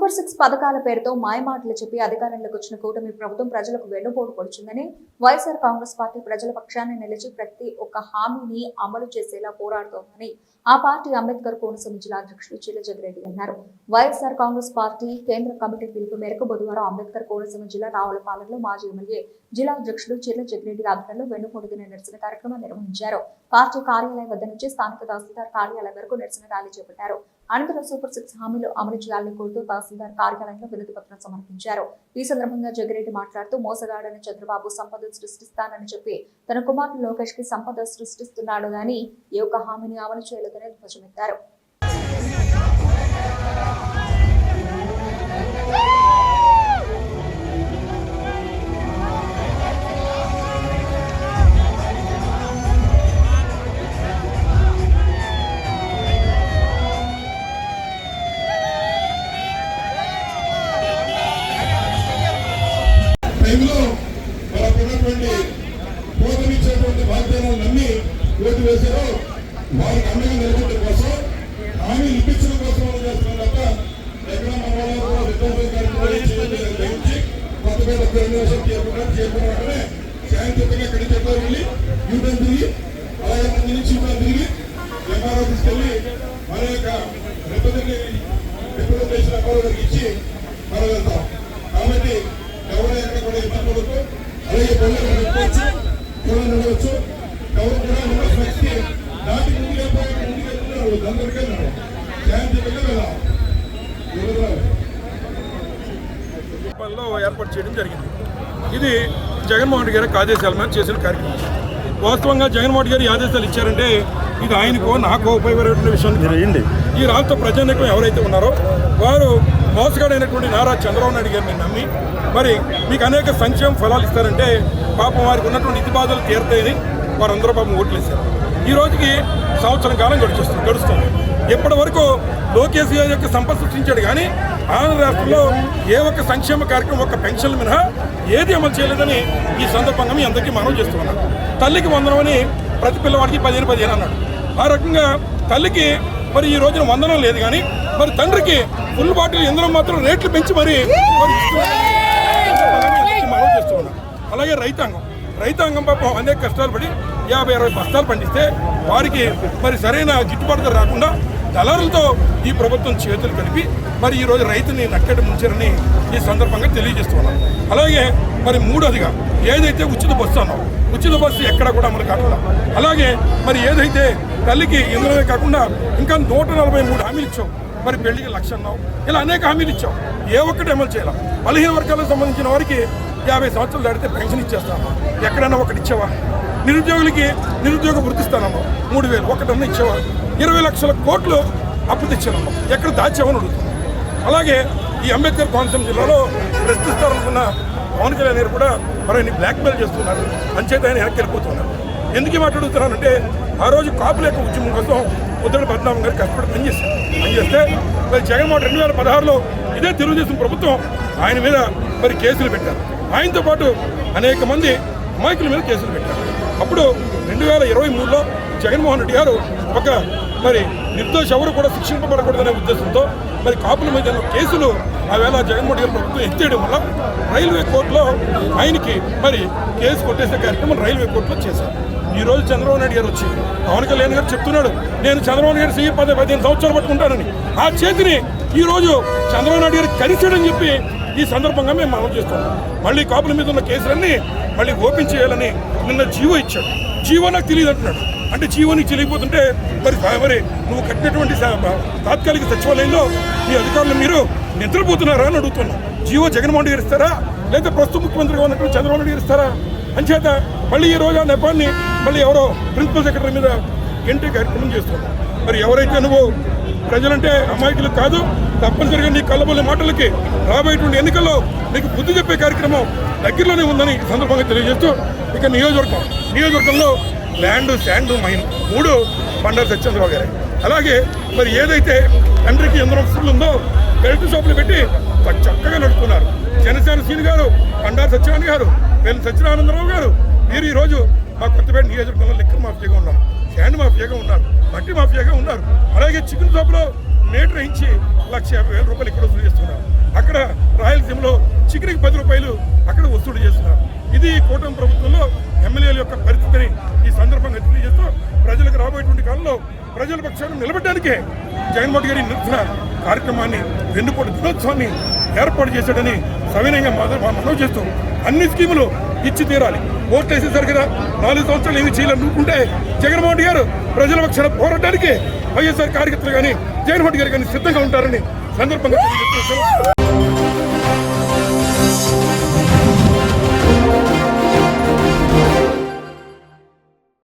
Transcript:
Super six పథకాల పేరుతో మాయమాటలు చెప్పి అధికారంలోకి వచ్చిన కూటమి ప్రభుత్వం ప్రజలకు వెన్నుపోటు పొడిచిందని వైఎస్ఆర్ కాంగ్రెస్ పార్టీ ప్రజల పక్షాన్ని నిలిచి ప్రతి ఒక్క హామీని అమలు చేసేలా పోరాడుతోందని ఆ పార్టీ అంబేద్కర్ కోనసీమ జిల్లా అధ్యక్షుడు చిల్ల అన్నారు. వైఎస్ఆర్ కాంగ్రెస్ పార్టీ కేంద్ర కమిటీ పిలుపు మేరకు బుధవారం అంబేద్కర్ కోనసీమ జిల్లా రావులపాలెంలో మాజీ ఎమ్మెల్యే జిల్లా అధ్యక్షుడు చిల్ల ఆధ్వర్యంలో వెన్నుపొడిగిన నిరసన కార్యక్రమం నిర్వహించారు. పార్టీ కార్యాలయం వద్ద నుంచి స్థానిక తహసీల్దార్ కార్యాలయం వరకు నిరసన ర్యాలీ చేపట్టారు. అనంతరం సూపర్ సిక్స్ హామీలు అమలు చేయాలని కోరుతూ తహసీల్దార్ కార్యాలయంలో వినతి పత్రం సమర్పించారు. ఈ సందర్భంగా జగిరెడ్డి మాట్లాడుతూ మోసగాడని చంద్రబాబు సంపద సృష్టిస్తానని చెప్పి తన కుమారుడు లోకేష్కి సంపద సృష్టిస్తున్నాడు గాని ఏ ఒక్క హామీని అమలు చేయలేదని ధ్వజమెత్తారు. ఓటు వేశారో. వారికి అండగా నిలబెట్టడం కోసం హామీ ఇప్పించడం కోసం మనం చేస్తున్నాం తప్ప ఎక్కడ మన వాళ్ళు కూడా కార్యక్రమాలు చేయలేదు కొత్త పేద ప్రేమేశ్వరం చేయకుండా చేయకుండా వెంటనే శాంతియుతంగా ఎక్కడి చెప్పారు వెళ్ళి యూటర్న్ తిరిగి అలాగే మంది నుంచి యూటర్న్ తిరిగి ఎంఆర్ఓ తీసుకెళ్ళి మన యొక్క రిప్రజెంటేటివ్ రిప్రజెంటేషన్ ఎంఆర్ఓ గారికి ఇచ్చి మనం వెళ్తాం కాబట్టి ఎవరు ఎక్కడ కూడా ఇబ్బంది పడదు అలాగే పనులు పెట్టుకోవచ్చు కూడా నడవచ్చు ఎవరు కూడా ఉన్న శక్తి దాటి ముందుకు వెళ్ళిపోయి ముందుకు వెళ్తున్నారు అందరికీ శాంతియుతంగా వెళ్ళాం ఎవరు రూపాయల్లో ఏర్పాటు చేయడం జరిగింది. ఇది జగన్మోహన్ రెడ్డి గారికి ఆదేశాల మీద చేసిన కార్యక్రమం. వాస్తవంగా జగన్మోహన్ రెడ్డి గారు ఆదేశాలు ఇచ్చారంటే ఇది ఆయనకో నాకో ఉపయోగపడేటువంటి విషయం జరిగింది ఈ రాష్ట్ర ప్రజానికం ఎవరైతే ఉన్నారో వారు మోసగాడైనటువంటి నారా చంద్రబాబు నాయుడు గారిని నమ్మి మరి మీకు అనేక సంక్షేమ ఫలాలు ఇస్తారంటే పాపం వారికి ఉన్నటువంటి ఇతి బాధలు తీరుతాయని వారందరూ పాపం ఓట్లేశారు. ఈ రోజుకి సంవత్సరం కాలం గడిచేస్తుంది గడుస్తుంది. ఇప్పటి వరకు లోకేష్ యొక్క సంపద సృష్టించాడు. కానీ ఆంధ్ర రాష్ట్రంలో ఏ ఒక్క సంక్షేమ కార్యక్రమం ఒక్క పెన్షన్ మినహా ఏది అమలు చేయలేదని ఈ సందర్భంగా మీ అందరికీ మనం చేస్తున్నాం తల్లికి వందనమని ప్రతి పిల్లవాడికి పదిహేను పదిహేను అన్నాడు. ఆ రకంగా తల్లికి మరి ఈ రోజున వందనం లేదు కానీ మరి తండ్రికి ఫుల్ బాటిల్ ఇంధనం మాత్రం రేట్లు పెంచి మరి మనం చేస్తూ అలాగే రైతాంగం. రైతాంగం పాపం అనేక కష్టాలు పడి యాభై అరవై బస్తాలు పండిస్తే వారికి మరి సరైన గిట్టుబాటు రాకుండా దళారులతో ఈ ప్రభుత్వం చేతులు కలిపి మరి ఈ రోజు రైతుని నక్కటి ముంచారని ఈ సందర్భంగా తెలియజేస్తున్నాం. అలాగే మరి మూడోదిగా ఏదైతే ఉచిత బస్సు అన్నాం ఉచిత బస్సు ఎక్కడ కూడా అమలు కాకుండా అలాగే మరి ఏదైతే తల్లికి ఇందులోనే కాకుండా ఇంకా నూట నలభై మూడు హామీలు ఇచ్చాం. మరి పెళ్ళికి లక్ష అన్నాం ఇలా అనేక హామీలు ఇచ్చాం. ఏ ఒక్కటి అమలు చేయాలి. బలహీన వర్గాలకు సంబంధించిన వారికి యాభై సంవత్సరాలు దాటితే పెన్షన్ ఇచ్చేస్తాం ఎక్కడైనా ఒకటి ఇచ్చావా? నిరుద్యోగులకి నిరుద్యోగ వృత్తిస్తానమ్మా మూడు వేలు ఒకటన్నా ఇచ్చేవారు. ఇరవై లక్షల కోట్లు అప్పు తెచ్చానమ్మా ఎక్కడ దాచావని అడుగుతున్నాం అలాగే ఈ అంబేద్కర్ కోనసీమ జిల్లాలో ప్రశ్నిస్తారనుకున్న పవన్ కళ్యాణ్ గారు కూడా మరిన్ని బ్లాక్మెయిల్ చేస్తున్నారు. అంచేత ఆయన వెనక్కి వెళ్ళిపోతున్నారు. ఎందుకు మాట్లాడుతున్నానంటే ఆ రోజు కాపుల యొక్క ఉద్యమం కోసం ఉద్దడి పద్మనాభం గారు కష్టపడి పనిచేశారు పనిచేస్తే మరి జగన్మోహన్ రెండు వేల పదహారులో ఇదే తెలుగుదేశం ప్రభుత్వం ఆయన మీద మరి కేసులు పెట్టారు. ఆయనతో పాటు అనేక మంది అమాయకుల మీద కేసులు పెట్టారు. అప్పుడు రెండు వేల ఇరవై మూడులో జగన్మోహన్ రెడ్డి గారు ఒక మరి నిర్దోష ఎవరు కూడా శిక్షింపబడకూడదనే ఉద్దేశంతో మరి కాపుల మీద కేసులు ఆ వేళ జగన్మోహన్ గారు ప్రభుత్వం ఎత్తేయడం వల్ల రైల్వే కోర్టులో ఆయనకి మరి కేసు కొట్టేసే కార్యక్రమం రైల్వే కోర్టులో చేశారు. ఈ రోజు చంద్రబాబు నాయుడు గారు వచ్చి పవన్ కళ్యాణ్ గారు చెప్తున్నాడు నేను చంద్రబాబు నాయుడు సీఎం పది పదిహేను సంవత్సరాలు పట్టుకుంటానని. ఆ చేతిని ఈ రోజు చంద్రబాబు నాయుడు గారు కలిసాడని చెప్పి ఈ సందర్భంగా మేము మనం చేస్తున్నాం మళ్ళీ కాపుల మీద ఉన్న కేసులన్నీ మళ్ళీ ఓపెన్ చేయాలని నిన్న జీవో ఇచ్చాడు. జీవో నాకు తెలియదు అంటున్నాడు. అంటే జీవో నీకు తెలియకపోతుంటే మరి మరి నువ్వు కట్టినటువంటి తాత్కాలిక సచివాలయంలో మీ అధికారులు మీరు నిద్రపోతున్నారా అని అడుగుతున్నాం. జీవో జగన్మోహన్ రెడ్డి ఇస్తారా? లేదా ప్రస్తుత ముఖ్యమంత్రిగా ఉన్నటువంటి చంద్రబాబు నాయుడు ఇస్తారా? అంచేత మళ్ళీ ఈ రోజు ఆ నెపాన్ని మళ్ళీ ఎవరో ప్రిన్సిపల్ సెక్రటరీ మీద ఎంట్రీ కార్యక్రమం చేస్తున్నారు. మరి ఎవరైతే నువ్వు ప్రజలంటే అమాయకులు కాదు తప్పనిసరిగా నీ కళ్ళబొల్లి మాటలకి రాబోయేటువంటి ఎన్నికల్లో నీకు బుద్ధి చెప్పే కార్యక్రమం దగ్గరలోనే ఉందని సందర్భంగా తెలియజేస్తూ ఇక నియోజకవర్గం. నియోజకవర్గంలో ల్యాండ్ శాండ్ మైన్ మూడు బండారు సత్యేంద్రరావు గారే. అలాగే మరి ఏదైతే తండ్రికి ఎందరో వస్తువులు ఉందో బెల్ట్ షాపులు పెట్టి చక్కగా నడుపుతున్నారు. జనసేన సీని గారు బండారు సత్యనారాయణ గారు పెళ్ళి సత్యనారాయణరావు గారు వీరు ఈరోజు మా కొత్తపేట నియోజకవర్గంలో లెక్క మాఫియాగా ఉన్నారు. శాండ్ మాఫియాగా ఉన్నారు. మట్టి మాఫియాగా ఉన్నారు. అలాగే చికెన్ షాప్లో మీటర్ వేయించి లక్ష యాభై వేల రూపాయలు ఇక్కడ వసూలు చేస్తున్నారు. అక్కడ రాయలసీమలో చికెన్కి పది రూపాయలు అక్కడ వసూలు చేస్తున్నారు. ఇది కూటమి ప్రభుత్వంలో ఎమ్మెల్యేల యొక్క పరిస్థితిని ఈ సందర్భంగా తెలియజేస్తూ ప్రజలకు రాబోయేటువంటి కాలంలో ప్రజల పక్షాన్ని నిలబెట్టడానికే జగన్మోహన్ గారి నిరసన కార్యక్రమాన్ని వెన్నుపోటు దినోత్సవాన్ని ఏర్పాటు చేశాడని సవినయంగా మనవి చేస్తూ అన్ని స్కీములు ఇచ్చి తీరాలి. ఓట్లు వేసేసారు కదా నాలుగు సంవత్సరాలు ఏమి చేయాలి అనుకుంటే జగన్మోహన్ గారు ప్రజల పక్షాన పోరాటానికి వైఎస్ఆర్ కార్యకర్తలు కానీ జగన్మోహన్ గారు కానీ సిద్ధంగా ఉంటారని సందర్భంగా